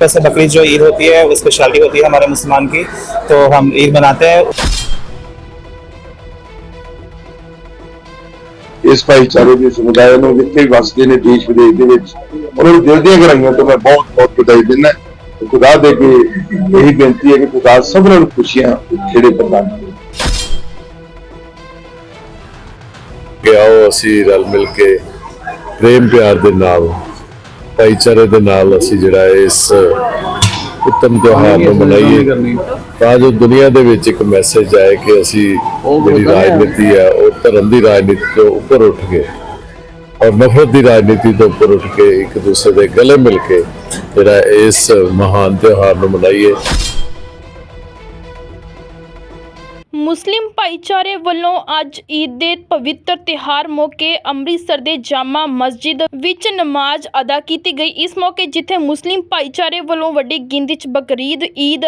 वैसे बकरीद जो ईद होती है वो स्पेशलिटी होती है हमारे मुसलमान की तो हम ईद मनाते हैं ਇਸ ਭਾਈਚਾਰੇ ਦੇ ਸਮੁਦਾਇ ਨੂੰ ਜਿੱਥੇ ਵੀ ਵਸਦੇ ਨੇ ਦੇਸ਼ ਵਿਦੇਸ਼ ਦੇ ਵਿੱਚ ਉਹਨਾਂ ਨੂੰ ਦਿਲ ਦੀਆਂ ਗਰਾਈਆਂ ਤੋਂ ਮੈਂ ਬਹੁਤ ਬਹੁਤ ਵਧਾਈ ਦਿੰਦਾ ਤੇ ਖੁਦਾ ਦੇ ਕੇ ਇਹੀ ਬੇਨਤੀ ਹੈ ਕਿ ਖੁਦਾ ਸਭਨਾਂ ਨੂੰ ਖੁਸ਼ੀਆਂ ਖੇੜੇ ਪ੍ਰਦਾਨ ਕਰੇ ਕਿ ਆਓ ਅਸੀਂ ਰਲ ਮਿਲ ਕੇ ਪ੍ਰੇਮ ਪਿਆਰ ਦੇ ਨਾਲ ਭਾਈਚਾਰੇ ਦੇ ਨਾਲ ਅਸੀਂ ਜਿਹੜਾ ਇਸ ਉੱਤਮ ਤਿਉਹਾਰ ਨੂੰ ਮਨਾਈਏ। ਤਾਂ ਜੋ ਦੁਨੀਆ ਦੇ ਵਿੱਚ ਇੱਕ ਮੈਸੇਜ ਆਏ ਕਿ ਅਸੀਂ ਜਿਹੜੀ ਰਾਜਨੀਤੀ ਹੈ ਉਹ ਧਰਮ ਦੀ ਰਾਜਨੀਤੀ ਤੋਂ ਉੱਪਰ ਉੱਠ ਕੇ ਔਰ ਨਫ਼ਰਤ ਦੀ ਰਾਜਨੀਤੀ ਤੋਂ ਉੱਪਰ ਉੱਠ ਕੇ ਇੱਕ ਦੂਸਰੇ ਦੇ ਗਲੇ ਮਿਲ ਕੇ ਜਿਹੜਾ ਇਸ ਮਹਾਨ ਤਿਉਹਾਰ ਨੂੰ ਮਨਾਈਏ। ਮੁਸਲਿਮ ਭਾਈਚਾਰੇ ਵੱਲੋਂ ਅੱਜ ਈਦ ਦੇ ਪਵਿੱਤਰ ਤਿਹਾਰ ਮੌਕੇ ਅੰਮ੍ਰਿਤਸਰ ਦੇ ਜਾਮਾ ਮਸਜਿਦ ਵਿੱਚ ਨਮਾਜ਼ ਅਦਾ ਕੀਤੀ ਗਈ। ਇਸ ਮੌਕੇ ਜਿੱਥੇ ਮੁਸਲਿਮ ਭਾਈਚਾਰੇ ਵੱਲੋਂ ਵੱਡੀ ਗਿਣਤੀ 'ਚ ਬਕਰੀਦ, ਈਦ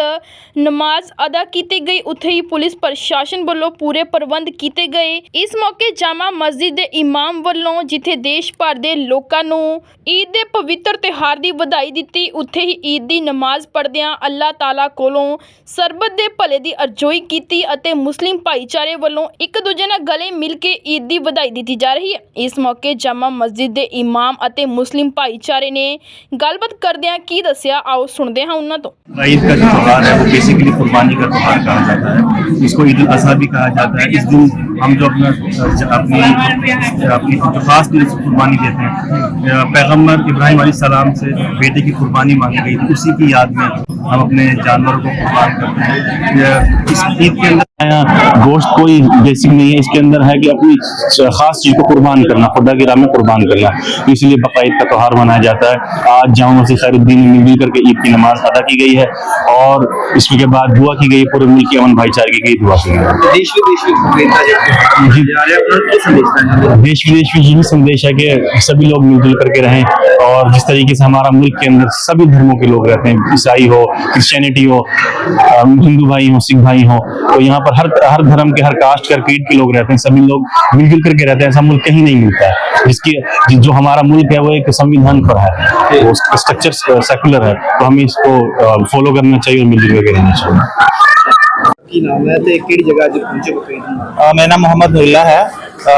ਨਮਾਜ਼ ਅਦਾ ਕੀਤੀ ਗਈ, ਉੱਥੇ ਹੀ ਪੁਲਿਸ ਪ੍ਰਸ਼ਾਸਨ ਵੱਲੋਂ ਪੂਰੇ ਪ੍ਰਬੰਧ ਕੀਤੇ ਗਏ। ਇਸ ਮੌਕੇ ਜਾਮਾ ਮਸਜਿਦ ਦੇ ਇਮਾਮ ਵੱਲੋਂ ਜਿੱਥੇ ਦੇਸ਼ ਭਰ ਦੇ ਲੋਕਾਂ ਨੂੰ ਈਦ ਦੇ ਪਵਿੱਤਰ ਤਿਹਾਰ ਦੀ ਵਧਾਈ ਦਿੱਤੀ, ਉੱਥੇ ਹੀ ਈਦ ਦੀ ਨਮਾਜ਼ ਪੜ੍ਹਦਿਆਂ ਅੱਲਾਹ ਤਾਲਾ ਕੋਲੋਂ ਸਰਬਤ ਦੇ ਭਲੇ ਦੀ ਅਰਜ਼ੋਈ ਕੀਤੀ ਅਤੇ ਮੁਸਲਿਮ ਭਾਈਚਾਰੇ ਵੱਲੋਂ ਇੱਕ ਦੂਜੇ ਨਾਲ ਗਲੇ ਮਿਲ ਕੇ ਈਦ ਦੀ ਵਧਾਈ ਦਿੱਤੀ ਜਾ ਰਹੀ ਹੈ ਇਸ ਮੌਕੇ ਜਾਮਾ ਮਸਜਿਦ ਦੇ ਇਮਾਮ ਅਤੇ ਮੁਸਲਿਮ ਭਾਈਚਾਰੇ ਨੇ ਗੱਲਬਾਤ ਕਰਦਿਆਂ ਕੀ ਦੱਸਿਆ ਆਓ ਸੁਣਦੇ ਹਾਂ ਉਹਨਾਂ ਤੋਂ ईद का जो त्यौहार है वो बेसिकली कुर्बानी का त्यौहार कहा जाता है इसको ईद उल अजहा भी कहा जाता है इस दिन हम जो अपना अपनी अपनी जो खास दिल से कुर्बानी देते हैं पैगंबर इब्राहिम सलाम से बेटे की कुर्बानी मांगी गई थी उसी की याद में हम अपने जानवरों को कुर्बान करते हैं। इस ईद के अंदर गोश्त कोई बेसिक नहीं है इसके अंदर है कि अपनी खास चीज़ को कुर्बान करना खुदा की राह में कुर्बान करना। तो इसलिए बकरीद का त्यौहार मनाया जाता है। आज जामा मस्जिद खैरुद्दीन में मिलजुल करके ईद की नमाज़ अदा की गई है और इसके बाद दुआ की गई पूरे मुल्क की अमन भाईचारे की गई दुआ की गई। देश विदेश में यही संदेश है कि सभी लोग मिलजुल करके रहें और जिस तरीके से हमारा मुल्क के अंदर सभी धर्मों के लोग रहते हैं, ईसाई हो क्रिश्चियनिटी हो हिंदू भाई हो, सिख भाई हो तो यहाँ पर हर हर धर्म के, हर कास्ट कर क्रीड के लोग रहते हैं, सभी लोग मिलजुल करके रहते हैं, ऐसा मुल्क कहीं नहीं मिलता है। जिसकी जो हमारा मुल्क है, वो एक संविधान पर है उसका स्ट्रक्चर सेकुलर है तो हमें इसको फॉलो करना चाहिए और मिलजुल करके रहना चाहिए। है? तो? अ, मेरा नाम मोहम्मद नुल्ला है। अ,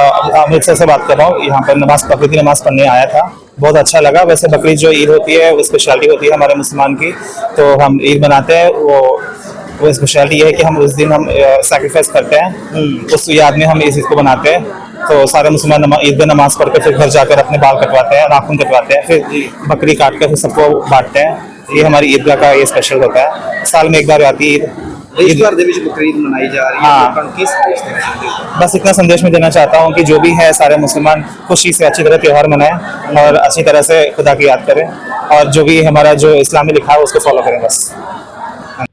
अमृतसर से बात कर रहा हूँ। यहाँ पर नमाज़ बकरीद की नमाज़ पढ़ने आया था। बहुत अच्छा लगा। वैसे बकरीद जो ईद होती है वो स्पेशलिटी होती है हमारे मुसलमान की। तो हम ईद मनाते हैं। वो वो स्पेशलिटी ये है कि हम उस दिन हम सेक्रीफाइस करते हैं। उस याद में हम इस चीज़ को बनाते हैं। तो सारे मुसलमान नमा, ईद में नमाज़ पढ़ के फिर घर जाकर अपने बाल कटवाते हैं नाखून कटवाते हैं फिर बकरी काट कर फिर सबको बांटते हैं। ये हमारी ईदगाह का ये स्पेशल होता है। साल में एक बार आती है ईद। देश ईद भर ਦੇ ਵਿੱਚ बकरीद मनाई जा रही है हाँ। लोगों ਨੂੰ ਕੀ संदेश देना चाहते हो बस इतना संदेश में देना चाहता हूँ कि जो भी है सारे मुसलमान खुशी से अच्छी तरह त्यौहार मनाएं और अच्छी तरह से खुदा की याद करें और जो भी हमारा जो इस्लामी लिखा है उसको फॉलो करें बस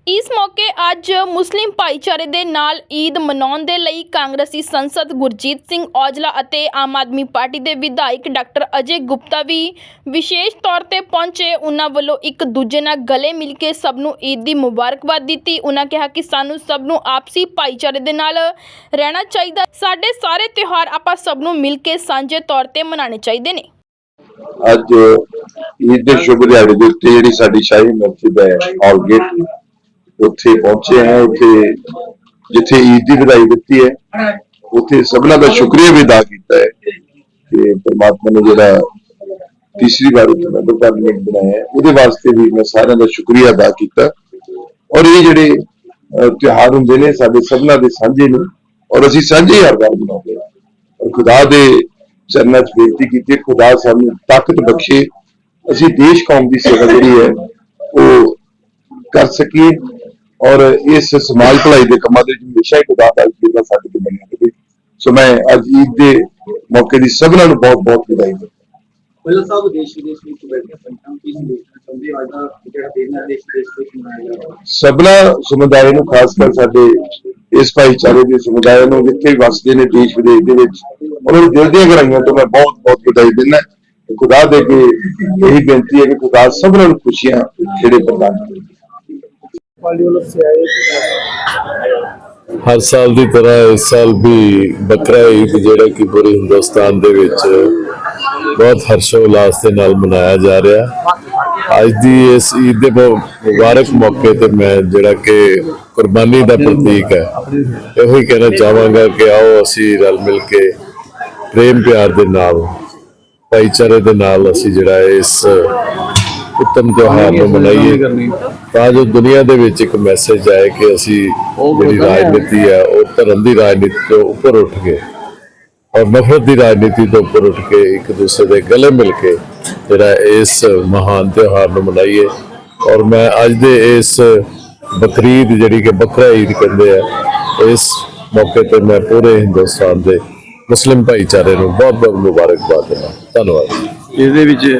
ਇਸ ਮੌਕੇ ਅੱਜ ਮੁਸਲਿਮ ਭਾਈਚਾਰੇ ਦੇ ਨਾਲ ਈਦ ਮਨਾਉਣ ਦੇ ਲਈ ਕਾਂਗਰਸੀ ਸੰਸਦ ਗੁਰਜੀਤ ਸਿੰਘ ਔਜਲਾ ਅਤੇ ਆਮ ਆਦਮੀ ਪਾਰਟੀ ਦੇ ਵਿਧਾਇਕ ਡਾਕਟਰ ਅਜੇ ਗੁਪਤਾ ਵੀ ਵਿਸ਼ੇਸ਼ ਤੌਰ ਤੇ ਪਹੁੰਚੇ। ਉਹਨਾਂ ਵੱਲੋਂ ਇੱਕ ਦੂਜੇ ਨਾਲ ਗਲੇ ਮਿਲ ਕੇ ਸਭ ਨੂੰ ਈਦ ਦੀ ਮੁਬਾਰਕਬਾਦ ਦਿੱਤੀ। ਉਹਨਾਂ ਕਿਹਾ ਕਿ ਸਾਨੂੰ ਸਭ ਨੂੰ ਆਪਸੀ ਭਾਈਚਾਰੇ ਦੇ ਨਾਲ ਰਹਿਣਾ ਚਾਹੀਦਾ। ਸਾਡੇ ਸਾਰੇ ਤਿਉਹਾਰ ਆਪਾਂ ਸਭ ਨੂੰ ਮਿਲ ਕੇ ਸਾਂਝੇ ਤੌਰ ਤੇ ਮਨਾਉਣੇ ਚਾਹੀਦੇ ਨੇ। ਅੱਜ ਈਦ ਦੇ ਸ਼ੁਭ ਦਿਹਾੜੇ ਦੇ ਉੱਤੇ ਜਿਹੜੀ ਸਾਡੀ ਸ਼ਾਹੀ ਮਸਜਿਦ ਹੈ ਆਲਗੇਟ ਉੱਥੇ ਪਹੁੰਚੇ ਹਾਂ, ਉੱਥੇ ਜਿੱਥੇ ਈਦ ਦੀ ਵਧਾਈ ਦਿੱਤੀ ਹੈ, ਉੱਥੇ ਸਭਨਾਂ ਦਾ ਸ਼ੁਕਰੀਆ ਵੀ ਅਦਾ ਕੀਤਾ ਹੈ ਕਿ ਪ੍ਰਮਾਤਮਾ ਨੇ ਜਿਹੜਾ ਤੀਸਰੀ ਵਾਰ ਉੱਥੇ ਮੈਂਬਰ ਪਾਰਲੀਮੈਂਟ ਬਣਾਇਆ ਉਹਦੇ ਵਾਸਤੇ ਵੀ ਮੈਂ ਸਾਰਿਆਂ ਦਾ ਸ਼ੁਕਰੀਆ ਅਦਾ ਕੀਤਾ। ਔਰ ਇਹ ਜਿਹੜੇ ਤਿਉਹਾਰ ਹੁੰਦੇ ਨੇ ਸਾਡੇ ਸਭਨਾਂ ਦੇ ਸਾਂਝੇ ਨੇ, ਔਰ ਅਸੀਂ ਸਾਂਝੇ ਹਰ ਵਾਰ ਮਨਾਉਂਦੇ ਹਾਂ। ਔਰ ਖੁਦਾ ਦੇ ਚਰਨਾਂ 'ਚ ਬੇਨਤੀ ਕੀਤੀ ਖੁਦਾ ਸਾਨੂੰ ਤਾਕਤ ਬਖਸ਼ੇ। ਅਸੀਂ ਦੇਸ਼ ਕੌਮ ਦੀ ਸੇਵਾ ਜਿਹੜੀ ਹੈ, ਉਹ ਕਰ ਸਕੀਏ। ਔਰ ਇਸ ਸਮਾਜ ਭਲਾਈ ਦੇ ਕੰਮਾਂ ਦੇ ਵਿੱਚ ਹਮੇਸ਼ਾ ਹੀ ਖੁਦਾ ਦਾ ਜਿਹੜਾ ਸਾਡੇ ਤੋਂ ਬਣਿਆ ਰਹੇ ਸੋ ਮੈਂ ਅੱਜ ਈਦ ਦੇ ਮੌਕੇ ਦੀ ਸਭਨਾਂ ਨੂੰ ਬਹੁਤ ਬਹੁਤ ਵਧਾਈ ਦਿੰਦਾ ਪਹਿਲਾਂ ਸਾਹਿਬ ਦੇਸ਼ ਵਿਦੇਸ਼ ਵਿੱਚ ਬੈਠੇ ਸੰਗਤਾਂ ਨੂੰ ਕੀ ਸੰਦੇਸ਼ ਦੇਣਾ ਚਾਹੁੰਦੇ ਹੋ? ਅੱਜ ਦਾ ਜਿਹੜਾ ਦਿਨ ਹੈ ਦੇਸ਼ ਵਿਦੇਸ਼ ਵਿੱਚ ਮਨਾਇਆ ਜਾ ਰਿਹਾ ਹੈ। ਸਭਨਾ ਸਮੁਦਾਇ ਨੂੰ ਖਾਸ ਕਰ ਸਾਡੇ ਇਸ ਭਾਈਚਾਰੇ ਦੇ ਸਮੁਦਾਇ ਨੂੰ ਜਿੱਥੇ ਵਸਦੇ ਨੇ ਦੇਸ਼ ਵਿਦੇਸ਼ ਦੇ ਵਿੱਚ ਉਹਨਾਂ ਨੂੰ ਦਿਲ ਦੀਆਂ ਗਰਾਈਆਂ ਤੋਂ ਮੈਂ ਬਹੁਤ ਬਹੁਤ ਵਧਾਈ ਦਿੰਦਾ ਖੁਦਾ ਦੇ ਕੇ ਇਹੀ ਬੇਨਤੀ ਹੈ ਕਿ ਖੁਦਾ ਸਭਨਾਂ ਨੂੰ ਖੁਸ਼ੀਆਂ ਖੇੜੇ ਪ੍ਰਦਾਨ ਕਰੇ। ਹਰ ਸਾਲ ਦੀ ਤਰ੍ਹਾਂ ਇਸ ਸਾਲ ਵੀ ਬਕਰਾ ਈਦ ਜਿਹੜਾ ਕਿ ਪੂਰੇ ਹਿੰਦੁਸਤਾਨ ਦੇ ਵਿੱਚ ਬਹੁਤ ਹਰਸ਼ੋ ਉਲਾਸ ਦੇ ਨਾਲ ਮਨਾਇਆ ਜਾ ਰਿਹਾ। ਅੱਜ ਦੀ ਇਸ ਈਦ ਦੇ ਮੁ- ਮੁਬਾਰਕ ਮੌਕੇ ਤੇ ਮੈਂ ਜਿਹੜਾ ਕਿ ਕੁਰਬਾਨੀ ਦਾ ਪ੍ਰਤੀਕ ਹੈ। ਇਹੋ ਹੀ ਕਹਿਣਾ ਚਾਹਾਂਗਾ ਕਿ ਆਓ ਅਸੀਂ ਰਲ ਮਿਲ ਕੇ ਪ੍ਰੇਮ ਪਿਆਰ ਦੇ ਨਾਲ, ਭਾਈਚਾਰੇ ਦੇ ਨਾਲ ਅਸੀਂ ਜਿਹੜਾ ਇਸ ਉੱਤਮ ਤਿਉਹਾਰ ਨੂੰ ਮਨਾਈਏ। ਤਾਂ ਜੋ ਦੁਨੀਆ ਦੇ ਵਿੱਚ ਇੱਕ ਮੈਸੇਜ ਆਏ ਕਿ ਅਸੀਂ ਜਿਹੜੀ ਰਾਜਨੀਤੀ ਹੈ ਉਹ ਧਰਮ ਦੀ ਰਾਜਨੀਤੀ ਤੋਂ ਉੱਪਰ ਉੱਠ ਕੇ ਔਰ ਨਫ਼ਰਤ ਦੀ ਰਾਜਨੀਤੀ ਤੋਂ ਉੱਪਰ ਉੱਠ ਕੇ ਇੱਕ ਦੂਸਰੇ ਦੇ ਗਲੇ ਮਿਲ ਕੇ ਜਿਹੜਾ ਇਸ ਮਹਾਨ ਤਿਉਹਾਰ ਨੂੰ ਮਨਾਈਏ। ਔਰ ਮੈਂ ਅੱਜ ਦੇ ਇਸ ਬਕਰੀਦ ਜਿਹੜੀ ਕਿ ਬਕਰਾ ਈਦ ਕਹਿੰਦੇ ਆ ਇਸ ਮੌਕੇ ਤੇ ਮੈਂ ਪੂਰੇ ਹਿੰਦੁਸਤਾਨ ਦੇ ਮੁਸਲਿਮ ਭਾਈਚਾਰੇ ਨੂੰ ਬਹੁਤ ਬਹੁਤ ਮੁਬਾਰਕਬਾਦ ਦਿੰਦਾ। ਧੰਨਵਾਦ। ਇਹਦੇ ਵਿੱਚ